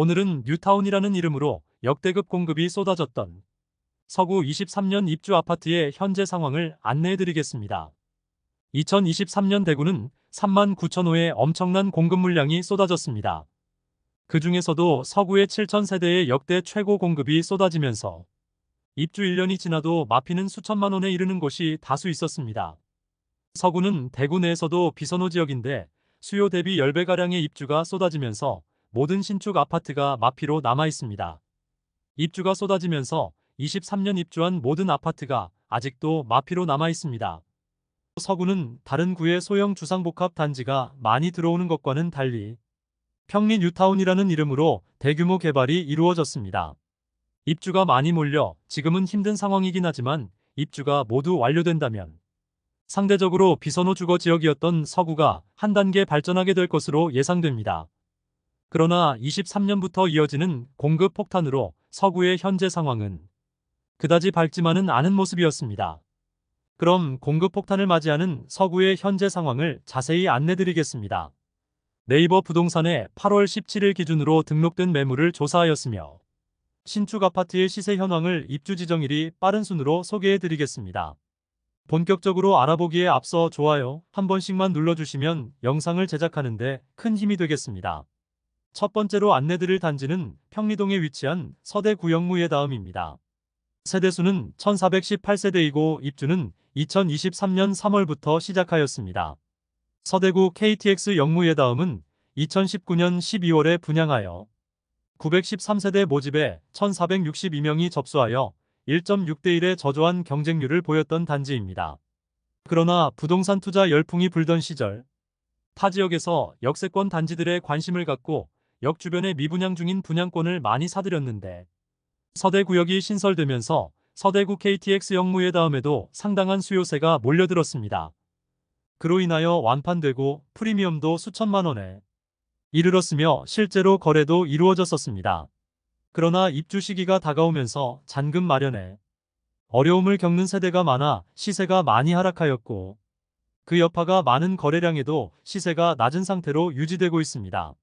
오늘은 뉴타운이라는 이름으로 역대급 공급이 쏟아졌던 서구 23년 입주 아파트의 현재 상황을 안내해드리겠습니다. 2023년 대구는 3만 9천 호의 엄청난 공급 물량이 쏟아졌습니다. 그 중에서도 서구의 7천 세대의 역대 최고 공급이 쏟아지면서 입주 1년이 지나도 마피는 수천만 원에 이르는 곳이 다수 있었습니다. 서구는 대구 내에서도 비선호 지역인데 수요 대비 10배가량의 입주가 쏟아지면서 모든 신축 아파트가 마피로 남아 있습니다. 입주가 쏟아지면서 23년 입주한 모든 아파트가 아직도 마피로 남아 있습니다. 서구는 다른 구의 소형 주상복합 단지가 많이 들어오는 것과는 달리 평리 뉴타운이라는 이름으로 대규모 개발이 이루어졌습니다. 입주가 많이 몰려 지금은 힘든 상황이긴 하지만 입주가 모두 완료된다면 상대적으로 비선호 주거 지역이었던 서구가 한 단계 발전하게 될 것으로 예상됩니다. 그러나 23년부터 이어지는 공급 폭탄으로 서구의 현재 상황은 그다지 밝지만은 않은 모습이었습니다. 그럼 공급 폭탄을 맞이하는 서구의 현재 상황을 자세히 안내드리겠습니다. 네이버 부동산에 8월 17일 기준으로 등록된 매물을 조사하였으며 신축 아파트의 시세 현황을 입주 지정일이 빠른 순으로 소개해드리겠습니다. 본격적으로 알아보기에 앞서 좋아요 한 번씩만 눌러주시면 영상을 제작하는데 큰 힘이 되겠습니다. 첫 번째로 안내드릴 단지는 평리동에 위치한 서대 구영무예 다음입니다. 세대수는 1418세대이고 입주는 2023년 3월부터 시작하였습니다. 서대구 KTX 영무예 다음은 2019년 12월에 분양하여 913세대 모집에 1462명이 접수하여 1.6대 1의 저조한 경쟁률을 보였던 단지입니다. 그러나 부동산 투자 열풍이 불던 시절 타 지역에서 역세권 단지들의 관심을 갖고 역 주변에 미분양 중인 분양권을 많이 사들였는데 서대구역이 신설되면서 서대구 KTX 역무예 다음에도 상당한 수요세가 몰려들었습니다. 그로 인하여 완판되고 프리미엄도 수천만 원에 이르렀으며 실제로 거래도 이루어졌었습니다. 그러나 입주 시기가 다가오면서 잔금 마련에 어려움을 겪는 세대가 많아 시세가 많이 하락하였고 그 여파가 많은 거래량에도 시세가 낮은 상태로 유지되고 있습니다.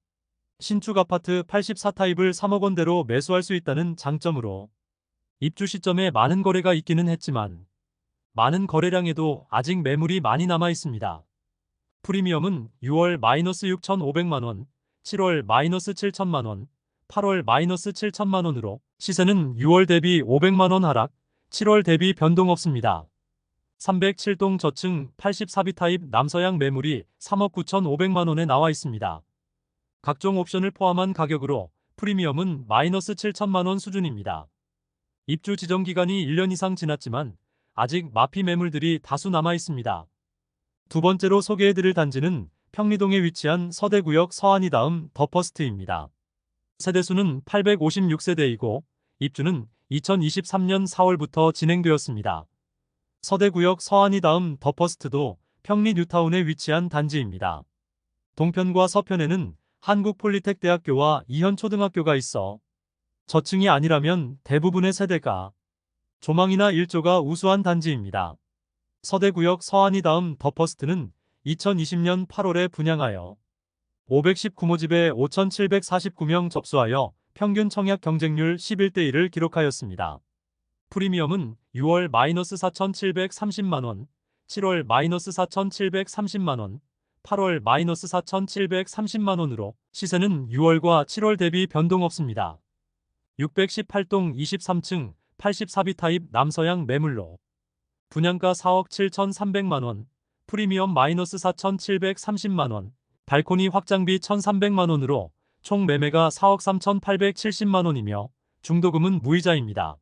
신축 아파트 84타입을 3억 원대로 매수할 수 있다는 장점으로 입주 시점에 많은 거래가 있기는 했지만 많은 거래량에도 아직 매물이 많이 남아 있습니다. 프리미엄은 6월 마이너스 6,500만원, 7월 마이너스 7천만원, 8월 마이너스 7천만원으로 시세는 6월 대비 500만원 하락, 7월 대비 변동 없습니다. 307동 저층 84비 타입 남서양 매물이 3억 9,500만원에 나와 있습니다. 각종 옵션을 포함한 가격으로 프리미엄은 마이너스 7천만원 수준입니다. 입주 지정 기간이 1년 이상 지났지만 아직 마피 매물들이 다수 남아 있습니다. 두 번째로 소개해드릴 단지는 평리동에 위치한 서대구역 서안이 다음 더퍼스트입니다. 세대수는 856세대이고 입주는 2023년 4월부터 진행되었습니다. 서대구역 서안이 다음 더퍼스트도 평리 뉴타운에 위치한 단지입니다. 동편과 서편에는 한국폴리텍대학교와 이현초등학교가 있어 저층이 아니라면 대부분의 세대가 조망이나 일조가 우수한 단지입니다. 서대구역 서안이 다음 더퍼스트는 2020년 8월에 분양하여 519모집에 5,749명 접수하여 평균 청약 경쟁률 11대 1을 기록하였습니다. 프리미엄은 6월 마이너스 4,730만원, 7월 마이너스 4,730만원, 8월 마이너스 4,730만원으로 시세는 6월과 7월 대비 변동 없습니다. 618동 23층 84비 타입 남서양 매물로 분양가 4억 7,300만원, 프리미엄 마이너스 4,730만원, 발코니 확장비 1,300만원으로 총 매매가 4억 3,870만원이며 중도금은 무이자입니다.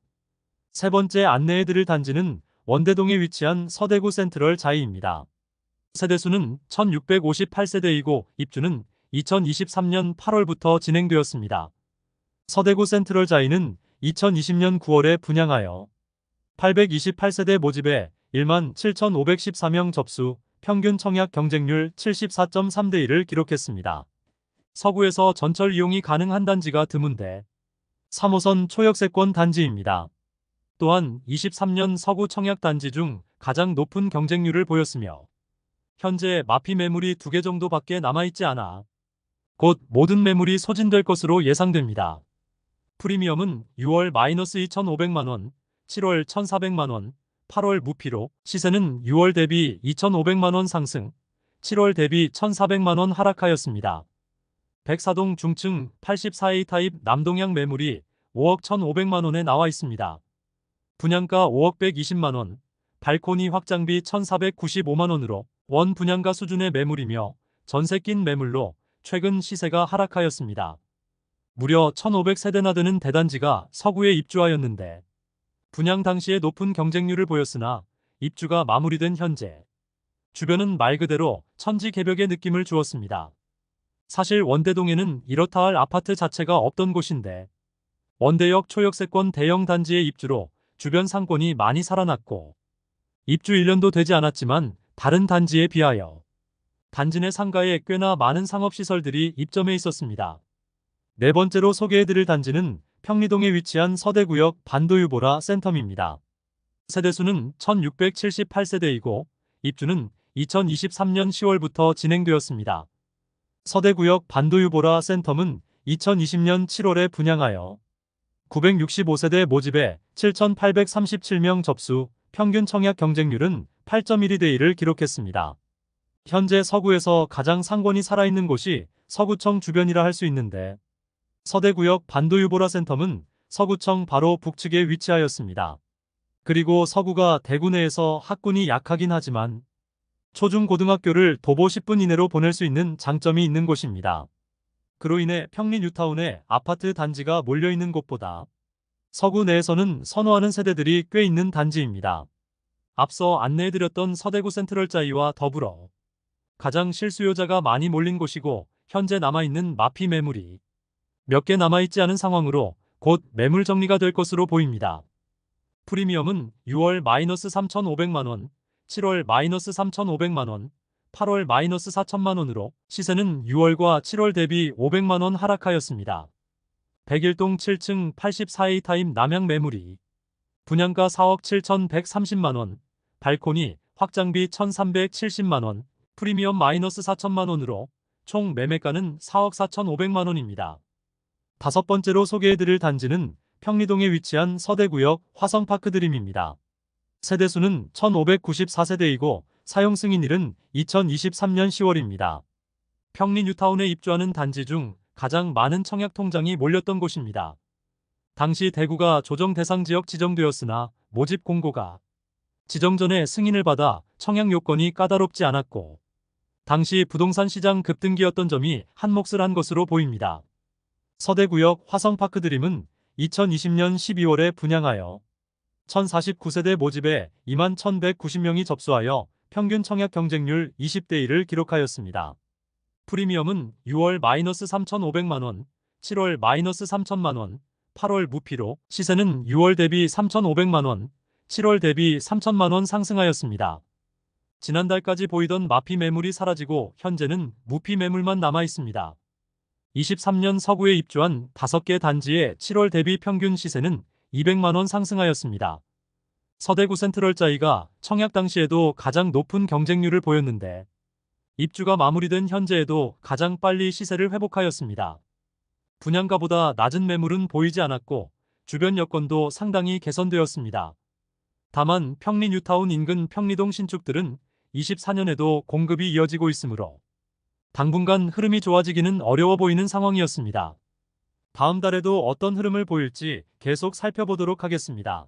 세 번째 안내해드릴 단지는 원대동에 위치한 서대구 센트럴 자이입니다. 세대수는 1658세대이고 입주는 2023년 8월부터 진행되었습니다. 서대구 센트럴 자이는 2020년 9월에 분양하여 828세대 모집에 1만 7,514명 접수, 평균 청약 경쟁률 74.3대 1을 기록했습니다. 서구에서 전철 이용이 가능한 단지가 드문데 3호선 초역세권 단지입니다. 또한 23년 서구 청약 단지 중 가장 높은 경쟁률을 보였으며 현재 마피 매물이 두개 정도밖에 남아있지 않아 곧 모든 매물이 소진될 것으로 예상됩니다. 프리미엄은 6월 마이너스 2,500만원, 7월 1,400만원, 8월 무피로 시세는 6월 대비 2,500만원 상승, 7월 대비 1,400만원 하락하였습니다. 백사동 중층 84A 타입 남동향 매물이 5억 1,500만원에 나와 있습니다. 분양가 5억 120만원, 발코니 확장비 1,495만원으로 원 분양가 수준의 매물이며 전세 낀 매물로 최근 시세가 하락하였습니다. 무려 1,500세대나 되는 대단지가 서구에 입주하였는데 분양 당시에 높은 경쟁률을 보였으나 입주가 마무리된 현재 주변은 말 그대로 천지 개벽의 느낌을 주었습니다. 사실 원대동에는 이렇다 할 아파트 자체가 없던 곳인데 원대역 초역세권 대형 단지의 입주로 주변 상권이 많이 살아났고 입주 1년도 되지 않았지만 다른 단지에 비하여 단지 내 상가에 꽤나 많은 상업시설들이 입점해 있었습니다. 네 번째로 소개해드릴 단지는 평리동에 위치한 서대구역 반도유보라 센텀입니다. 세대수는 1678세대이고 입주는 2023년 10월부터 진행되었습니다. 서대구역 반도유보라 센텀은 2020년 7월에 분양하여 965세대 모집에 7,837명 접수, 평균 청약 경쟁률은 8.12대 1을 기록했습니다. 현재 서구에서 가장 상권이 살아있는 곳이 서구청 주변이라 할 수 있는데 서대구역 반도유보라 센텀은 서구청 바로 북측에 위치하였습니다. 그리고 서구가 대구 내에서 학군이 약하긴 하지만 초중고등학교를 도보 10분 이내로 보낼 수 있는 장점이 있는 곳입니다. 그로 인해 평리 뉴타운에 아파트 단지가 몰려있는 곳보다 서구 내에서는 선호하는 세대들이 꽤 있는 단지입니다. 앞서 안내해드렸던 서대구 센트럴자이와 더불어 가장 실수요자가 많이 몰린 곳이고 현재 남아있는 마피 매물이 몇 개 남아있지 않은 상황으로 곧 매물 정리가 될 것으로 보입니다. 프리미엄은 6월 마이너스 3,500만원, 7월 마이너스 3,500만원, 8월 마이너스 4천만원으로 시세는 6월과 7월 대비 500만원 하락하였습니다. 101동 7층 84A 타입 남양 매물이 분양가 4억 7,130만원, 발코니 확장비 1,370만원, 프리미엄 마이너스 4천만원으로 총 매매가는 4억 4,500만원입니다. 다섯 번째로 소개해드릴 단지는 평리동에 위치한 서대구역 화성파크 드림입니다. 세대수는 1594세대이고 사용 승인일은 2023년 10월입니다. 평리 뉴타운에 입주하는 단지 중 가장 많은 청약 통장이 몰렸던 곳입니다. 당시 대구가 조정 대상 지역 지정되었으나 모집 공고가 지정 전에 승인을 받아 청약 요건이 까다롭지 않았고 당시 부동산 시장 급등기였던 점이 한몫을 한 것으로 보입니다. 서대구역 화성파크 드림은 2020년 12월에 분양하여 1049세대 모집에 2만 1190명이 접수하여 평균 청약 경쟁률 20대 1을 기록하였습니다. 프리미엄은 6월 마이너스 3,500만원, 7월 마이너스 3천만원, 8월 무피로 시세는 6월 대비 3,500만원, 7월 대비 3천만원 상승하였습니다. 지난달까지 보이던 마피 매물이 사라지고 현재는 무피 매물만 남아 있습니다. 23년 서구에 입주한 5개 단지의 7월 대비 평균 시세는 200만원 상승하였습니다. 서대구 센트럴자이가 청약 당시에도 가장 높은 경쟁률을 보였는데 입주가 마무리된 현재에도 가장 빨리 시세를 회복하였습니다. 분양가보다 낮은 매물은 보이지 않았고 주변 여건도 상당히 개선되었습니다. 다만 평리 뉴타운 인근 평리동 신축들은 24년에도 공급이 이어지고 있으므로 당분간 흐름이 좋아지기는 어려워 보이는 상황이었습니다. 다음 달에도 어떤 흐름을 보일지 계속 살펴보도록 하겠습니다.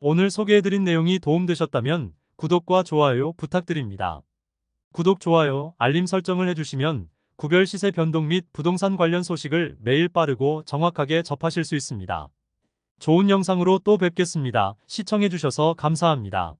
오늘 소개해드린 내용이 도움되셨다면 구독과 좋아요 부탁드립니다. 구독, 좋아요, 알림 설정을 해주시면 구별 시세 변동 및 부동산 관련 소식을 매일 빠르고 정확하게 접하실 수 있습니다. 좋은 영상으로 또 뵙겠습니다. 시청해주셔서 감사합니다.